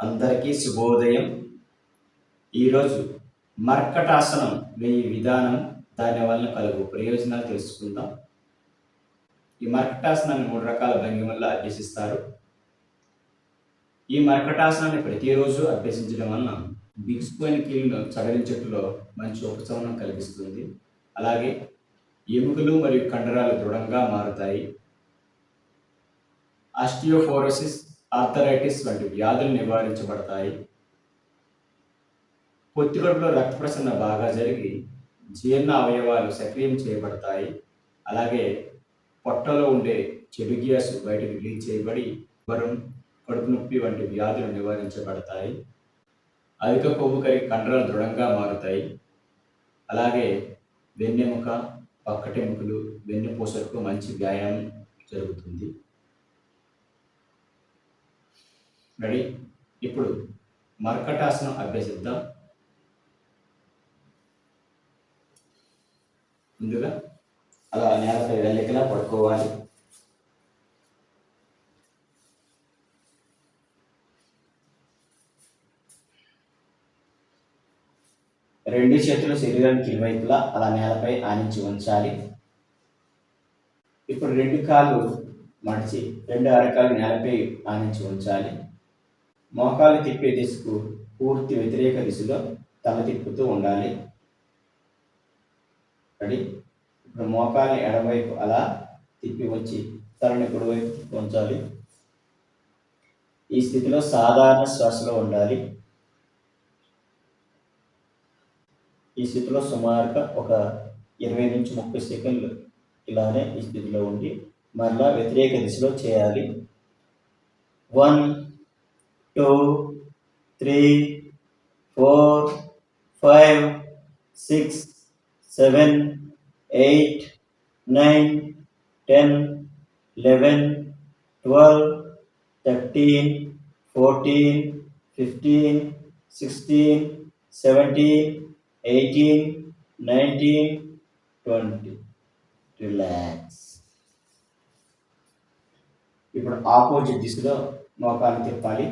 అందరికీ శుభోదయం. ఈరోజు మర్కటాసనం వేయి విధానం దాని వలన కలుగు ప్రయోజనాలు తెలుసుకుందాం. ఈ మర్కటాసనాన్ని మూడు రకాల భంగిమల్లో అభ్యసిస్తారు. ఈ మర్కటాసనాన్ని ప్రతిరోజు అభ్యసించడం వలన బిగుసుపోయిన కీళ్ళను చడలించట్లో మంచి ఉపశమనం కలిగిస్తుంది. అలాగే ఎముకలు మరియు కండరాలు దృఢంగా మారుతాయి. ఆస్టియోఫోరోసిస్ ఆర్థరైటిస్ వంటి వ్యాధులు నివారించబడతాయి. పొత్తికడుపులో రక్త ప్రసరణ బాగా జరిగి జీర్ణ అవయవాలు సక్రియం చేయబడతాయి. అలాగే పొట్టలో ఉండే చెడు గ్యాస్ బయటకు రిలీజ్ చేయబడి జ్వరం కడుపు నొప్పి వంటి వ్యాధులు నివారించబడతాయి. అధిక కొవ్వు కరిగి కండరాలు దృఢంగా మారుతాయి. అలాగే వెన్నెముక పక్కటెముకలు వెన్నుపూసలకు మంచి వ్యాయామం జరుగుతుంది. రెడీ ఇప్పుడు మర్కటాసనం అభ్యసిద్దాం. ముందుగా అలా నేలపై వెళ్ళకిలా పడుకోవాలి. రెండు చేతులు శరీరానికి ఇరువైపులా అలా నేలపై ఆనించి ఉంచాలి. ఇప్పుడు రెండు కాళ్ళు మడిచి రెండు అరకాలు నేలపై ఆనించి ఉంచాలి. మోకాలు తిప్పే దిశకు పూర్తి వ్యతిరేక దిశలో తల తిప్పుతూ ఉండాలి. రెడీ? ఇప్పుడు మోకాల్ని ఎడవైపు అలా తిప్పి వచ్చి తలని కుడివైపు తిప్పి ఉంచాలి. ఈ స్థితిలో సాధారణ శ్వాసలో ఉండాలి. ఈ స్థితిలో సుమారుగా ఒక ఇరవై నుంచి ముప్పై సెకండ్లు ఇలానే ఈ స్థితిలో ఉండి మరలా వ్యతిరేక దిశలో చేయాలి. One two three four five six seven eight nine ten eleven twelve thirteen fourteen fifteen sixteen seventeen eighteen nineteen twenty. Relax. ఇప్పుడు ఆపోజిట్ దిశలో మోకాలు తిప్పాలి.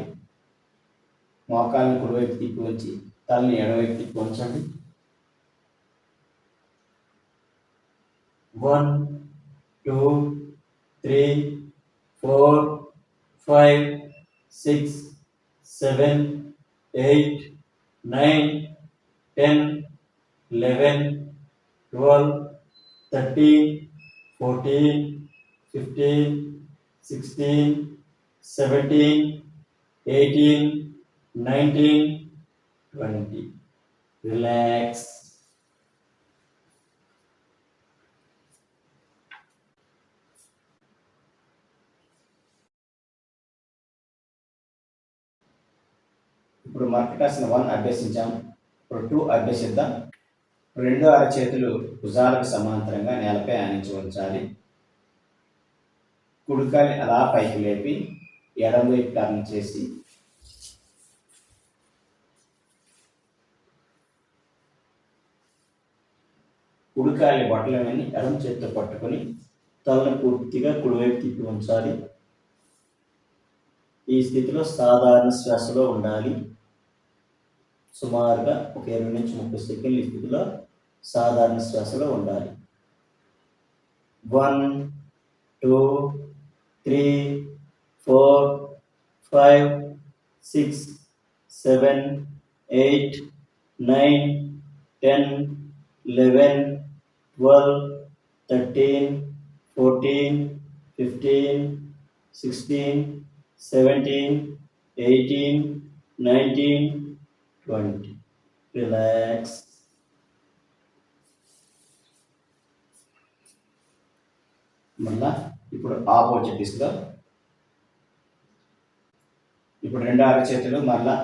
మోకాల్ని కుడివైపు తిప్పి వచ్చి తలని ఎడవైపు తిప్పి ఉంచండి. One two three four five six seven eight nine ten eleven twelve thirteen fourteen fifteen sixteen seventeen eighteen nineteen twenty. Relax ఇప్పుడు మర్కటాసన వన్ అభ్యసించాం. ఇప్పుడు టూ అభ్యసిద్దాం. రెండు అరచేతులు భుజాలకు సమాంతరంగా నేలపై ఆనించి ఉంచాలి. కుడికాలి అలా పైకి లేపి ఎడమ వైపు టర్న్ చేసి ఉడకాయల బట్టలని ఎడమ చేతితో పట్టుకొని తలను పూర్తిగా కుడివైపు తిప్పి ఉంచాలి. ఈ స్థితిలో సాధారణ శ్వాసలో ఉండాలి. సుమారుగా ఒక ఇరవై నుంచి ముప్పై సెకండ్ల ఈ స్థితిలో సాధారణ శ్వాసలో ఉండాలి. One two three four five six seven eight nine ten eleven twelve thirteen fourteen fifteen sixteen seventeen eighteen nineteen twenty. Relax. మళ్ళా ఇప్పుడు ఆపోజిట్ దిశలో ఇప్పుడు రెండు అరచేతులు మళ్ళా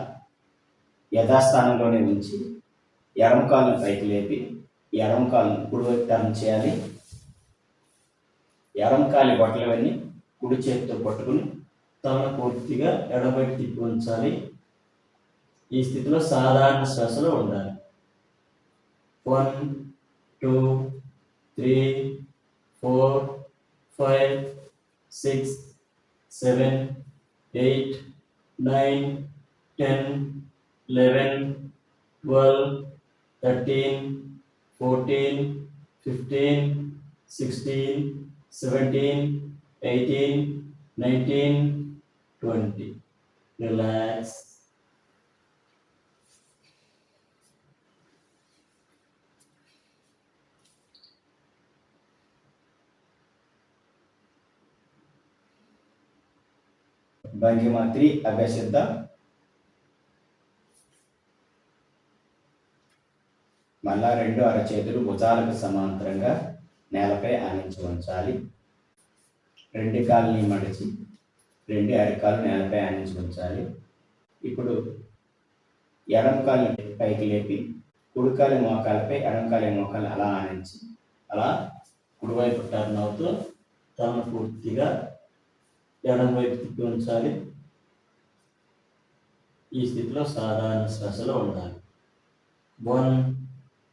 యథాస్థానంలోనే ఉంచి ఎడమ కాళ్ళను పైకి లేపి ఎడమ కాలు కుడివైపు టర్న్ చేయాలి. ఎడమ కాలి బట్టలవన్నీ కుడి చేతితో పట్టుకుని తల పూర్తిగా ఎడమవైపు తిప్పి ఉంచాలి. ఈ స్థితిలో సాధారణ శ్వాసలో ఉండాలి. One two three four five six seven eight nine ten eleven twelve thirteen fourteen fifteen sixteen seventeen eighteen nineteen twenty relax భంగిమ త్రీ అభ్యసిద్దాం మళ్ళా రెండు అరచేతులు భుజాలకు సమాంతరంగా నేలపై ఆనించి ఉంచాలి. రెండు కాళ్ళని మడిచి రెండు అరికాలు నేలపై ఆనించి ఉంచాలి. ఇప్పుడు ఎడం కాలు పైకి లేపి కుడికాలి మోకాలపై ఎడంకాలి మోకాలు అలా ఆనించి అలా కుడివైపు టర్న్ అవుతూ తను పూర్తిగా ఎడం వైపు తిప్పి ఉంచాలి. ఈ స్థితిలో సాధారణ శ్వాసలో ఉండాలి. బోన్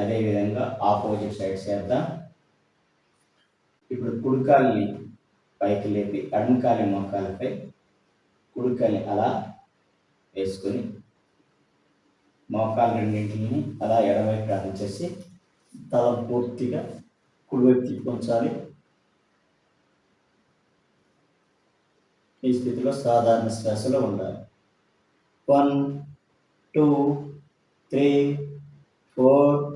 అదేవిధంగా ఆపోజిట్ సైడ్ చేద్దాం. ఇప్పుడు కుడికాల్ని పైకి లేపి అడంకాలి మొక్కలపై కుడికాల్ని అలా వేసుకొని మోకాలు రెండింటిని అలా ఎడవైపు రాణించేసి తల పూర్తిగా కుడివైపు తిప్పించాలి ఈ స్థితిలో సాధారణ శ్వాసలో ఉండాలి. One two three four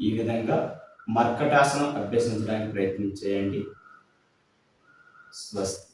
ఈ విధంగా మర్కటాసనం అభ్యసించడానికి ప్రయత్నం చేయండి. స్వస్తి.